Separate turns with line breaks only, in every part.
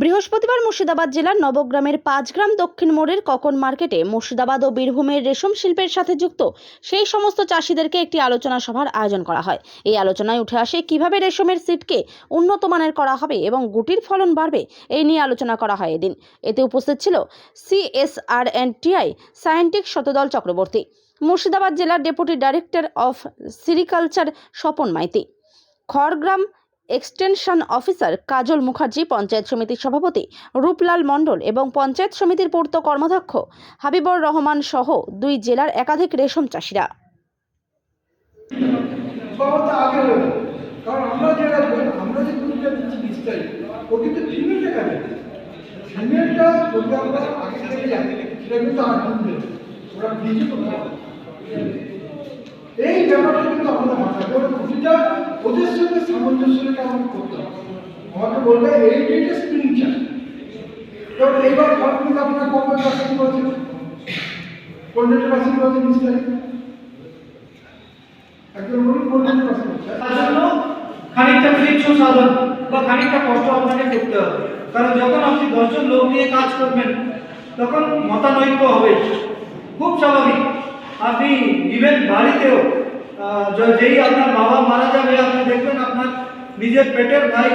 বৃহস্পতিবার মুর্শিদাবাদ জেলার নবগ্রামের পাঁচগ্রাম দক্ষিণ মোড়ের ককন মার্কেটে মুর্শিদাবাদ ও বীরভূমের রেশম শিল্পের সাথে যুক্ত সেই সমস্ত চাষিদেরকে একটি আলোচনা সভার আয়োজন করা হয়। এই আলোচনায় উঠে আসে কীভাবে রেশমের সিটকে উন্নত মানের করা হবে এবং গুটির ফলন বাড়বে এই নিয়ে আলোচনা করা হয় এদিন। এতে উপস্থিত ছিল CSR and TI scientist Shatadal Chakraborty, Murshidabad জেলার deputy director of sericulture Swapan Maiti, Khargram extension officer Kajal Mukherjee, panchayat সমিতির সভাপতি রূপলাল মণ্ডল এবং পঞ্চায়েত সমিতির পূর্ত কর্মাধ্যক্ষ হাবিবুর রহমান সহ দুই জেলার একাধিক রেশম চাষিরা।
এই ব্যাপারটা কিন্তু আমাদের মাথায় ওরা প্রতিটা ওদের সঙ্গে সামঞ্জস্য রেখে আমাকে করতে হবে। আমাকে বলবে, এই ডেটে চাই কারণ এইবার ফলগুলো আপনার কবে পার্সেন্ট করেছিল কোন ডেটে পার্সেন্ট করেছে বিশ তারিখ একজন বলুন
তার জন্য খানিকটা ফ্রিক্স সাধন বা খানিকটা কষ্ট আপনাকে করতে হবে। কারণ যখন আপনি দশজন লোক নিয়ে কাজ করবেন, তখন মতানৈক্য হবে। খুব স্বাভাবিক। আপনি ইভেন বাড়িতেও যেই আপনার বাবা মারা যাবে, আপনি দেখবেন আপনার নিজের পেটের ভাই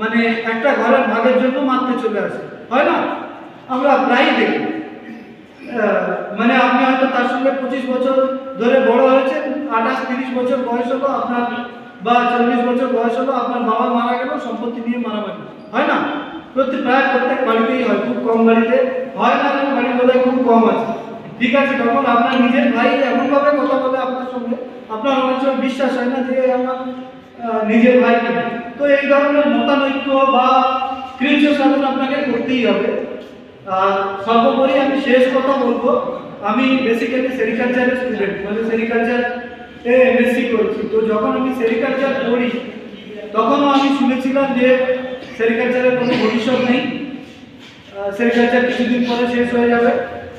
মানে একটা ঘরের ভাগের জন্য মারতে চলে আসে। হয় না? আমরা প্রায়ই দেখি। মানে আপনি হয়তো তার সঙ্গে পঁচিশ বছর ধরে বড় হয়েছেন, আঠাশ, তিরিশ বছর বয়স হলো আপনার, বা চল্লিশ বছর বয়স হলো আপনার বাবা মারা গেল, সম্পত্তি নিয়ে মারামারি। হয় না? প্রতি প্রায় প্রত্যেক বাড়িতেই হয়, খুব কম বাড়িতে। হয় না বাড়ি বলে খুব কম আছে। ঠিক আছে, তখন আপনার নিজের ভাই এমনভাবে কথা বলে আপনার সঙ্গে, আপনার অনেক সময় বিশ্বাস হয় না যে আমার নিজের ভাই তো এই ধরনের মতানৈক্য বা কৃচ্ছ সাধন আপনাকে করতেই হবে। সর্বোপরি আমি শেষ কথা বলব, আমি বেসিক্যালি সেরিকালচারের স্টুডেন্ট মানে সেরিকালচার এ এমএসসি করছি। তো যখন আমি সেরিকালচার পড়ি, তখনও আমি শুনেছিলাম যে সেরিকালচারের কোনো ভবিষ্যৎ নেই। সেরিকালচার কিছুদিন পরে শেষ হয়ে যাবে।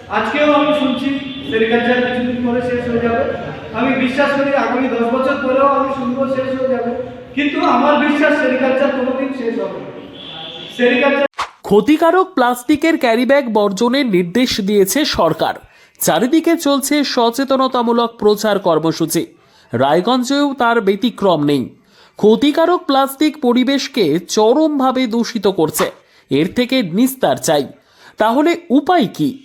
আজকেও আমি শুনছি সেরিকালচার কিছুদিন পরে শেষ হয়ে যাবে। আমি বিশ্বাস করি আগামী দশ বছর পরেও আমি শুনব শেষ হয়ে যাবে। কিন্তু আমার বিশ্বাস সেরিকালচার কোনোদিন শেষ হবে সেরিকালচার
ক্ষতিকারক প্লাস্টিকের ক্যারিব্যাগ বর্জনের নির্দেশ দিয়েছে সরকার। চারিদিকে চলছে সচেতনতামূলক প্রচার কর্মসূচি। রায়গঞ্জেও তার ব্যতিক্রম নেই। ক্ষতিকারক প্লাস্টিক পরিবেশকে চরমভাবে দূষিত করছে। এর থেকে নিস্তার চাই। তাহলে উপায় কি?